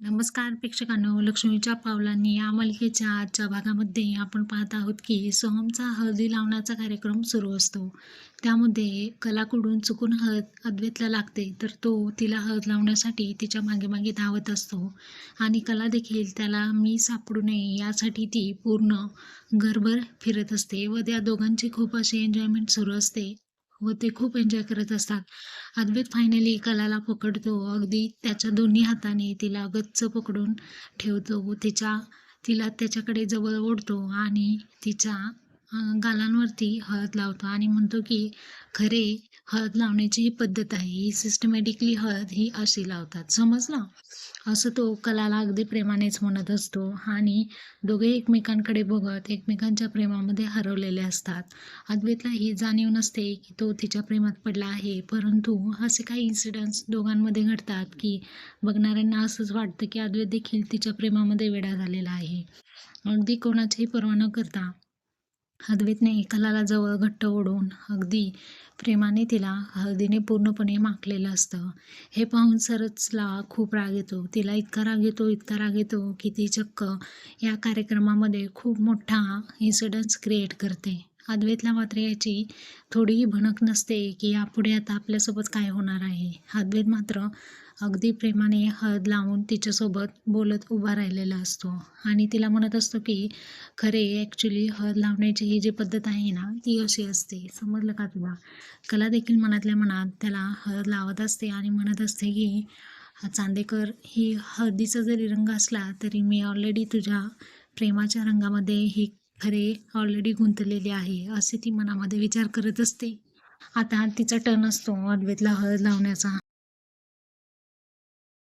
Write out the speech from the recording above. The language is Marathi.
नमस्कार प्रेक्षकांनो लक्ष्मीच्या पावलांनी या मालिकेच्या आजच्या भागामध्ये आपण पाहत आहोत की सोहमचा हळदी लावण्याचा कार्यक्रम सुरू असतो. त्यामध्ये कलाकडून चुकून हळद अद्वैतला लागते तर तो तिला हळद लावण्यासाठी तिच्यामागे मागे धावत असतो. आणि कला देखील त्याला मी सापडू नये यासाठी ती पूर्ण घरभर फिरत असते व त्या दोघांची खूप अशी एन्जॉयमेंट सुरू असते. व ते खूप एन्जॉय करत असतात. अद्वैत फायनली कलाला पकडतो. अगदी त्याच्या दोन्ही हाताने तिला गच्च पकडून ठेवतो व तिच्या तिला त्याच्याकडे जवळ ओढतो आणि तिच्या गालांवरती हळद लावतो आणि म्हणतो की खरे हळद लावण्याची ही पद्धत आहे. ही सिस्टमॅटिकली हळद ही अशी लावतात. समजलं असं तो कलाला अगदी प्रेमानेच म्हणत असतो आणि दोघे एकमेकांकडे बघत एकमेकांच्या प्रेमामध्ये हरवलेले असतात. अद्वैतला ही जाणीव नसते की तो तिच्या प्रेमात पडला आहे. परंतु असे काही इन्सिडन्स दोघांमध्ये घडतात की बघणाऱ्यांना असंच वाटतं की अद्वैत देखील तिच्या प्रेमामध्ये वेडा झालेला आहे. अगदी कोणाचीही पर्वा न करता हदवीतने कलाला जवळ घट्ट ओढून अगदी प्रेमाने तिला हळदीने पूर्णपणे माखलेलं असतं. हे पाहून सरचला खूप राग येतो. तिला इतका राग येतो इतका राग येतो की ती चक्क या कार्यक्रमामध्ये खूप मोठा इन्सिडन्स क्रिएट करते. अद्वैतला मात्र याची थोडीही भणक नसते की यापुढे आता आपल्यासोबत काय होणार आहे. अद्वैत मात्र अगदी प्रेमाने हळद लावून तिच्यासोबत बोलत उभा राहिलेला असतो. आणि तिला म्हणत असतो की खरे ॲक्च्युली हळद लावण्याची ही जी पद्धत आहे ना ती अशी असते. समजलं का तुला? कला देखील मनातल्या मनात त्याला हळद लावत असते आणि म्हणत असते की चांदेकर ही हळदीचा जरी रंग असला तरी मी ऑलरेडी तुझ्या प्रेमाच्या रंगामध्ये ही खरे ऑलरेडी गुंतलेली आहे असे ती मनामध्ये विचार करत असते. आता तिचा टर्न असतो. अद्वैतला हळद लावण्याचा.